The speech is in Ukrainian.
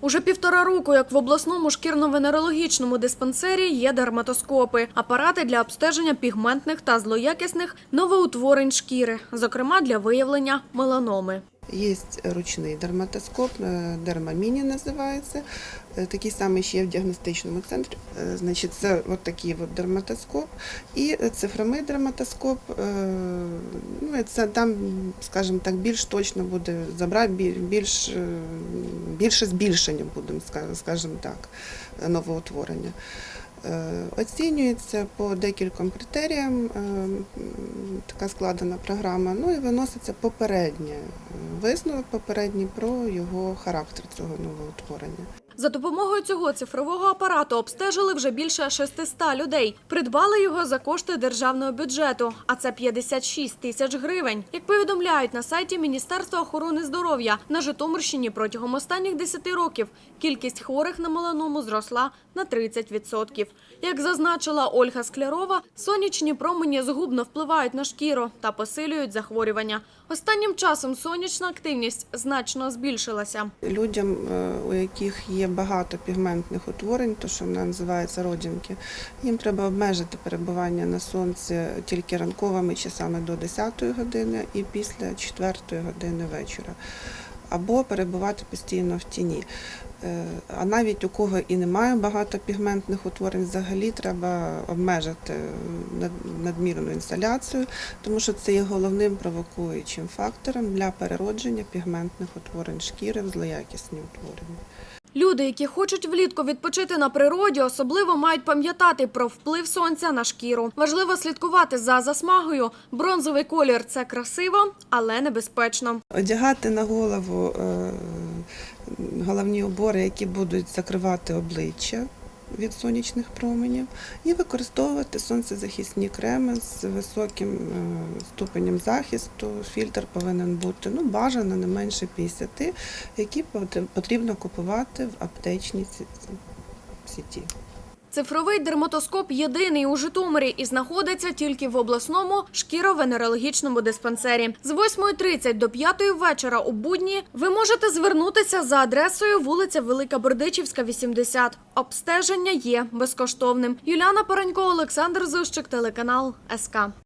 Уже півтора року, як в обласному шкірно-венерологічному диспансері є дерматоскопи, апарати для обстеження пігментних та злоякісних новоутворень шкіри, зокрема для виявлення меланоми. Есть ручний дерматоскоп, е, дермаміні називається. Е, Такий самий ще є в діагностичному центрі. Е, Значить, це от такий от дерматоскоп і цифровий дерматоскоп. Ну, це там, скажімо так, більш точно буде забрати, більш, більше збільшення, будемо ска- скажімо так, новоутворення. Оцінюється по декільком критеріям, така складена програма, ну і виноситься попереднє висновок попередній про його характер цього новоутворення. За допомогою цього цифрового апарату обстежили вже більше 600 людей. Придбали його за кошти державного бюджету, а це 56 тисяч гривень. Як повідомляють на сайті Міністерства охорони здоров'я, на Житомирщині протягом останніх 10 років кількість хворих на меланому зросла на 30%. Як зазначила Ольга Склярова, сонячні промені згубно впливають на шкіру та посилюють захворювання. Останнім часом сонячна активність значно збільшилася. Людям, е, у яких є багато пігментних утворень, то що вона називається родинки, їм треба обмежити перебування на сонці тільки ранковими часами до 10 години і після 4 години вечора. Або перебувати постійно в тіні. Е, А навіть у кого і немає багато пігментних утворень, взагалі треба обмежити надмірну інсоляцію, тому що це є головним провокуючим фактором для переродження пігментних утворень шкіри в злоякісні утворення. Люди, які хочуть влітку відпочити на природі, особливо мають пам'ятати про вплив сонця на шкіру. Важливо слідкувати за засмагою. Бронзовий колір це красиво, але небезпечно. Одягати на голову е, головні убори, які будуть закривати обличчя від сонячних променів, і використовувати сонцезахисні креми з високим е, ступенем захисту. Фільтр повинен бути ну, бажано не менше 50, які потрібно купувати в аптечній сі- сіті. Цифровий дерматоскоп єдиний у Житомирі і знаходиться тільки в обласному шкіро-венерологічному диспансері. З 8.30 до 5 вечора у будні ви можете звернутися за адресою вулиця Велика Бердичівська, 80. Обстеження є безкоштовним. Юліана Паренько, Олександр Зущик, телеканал СК.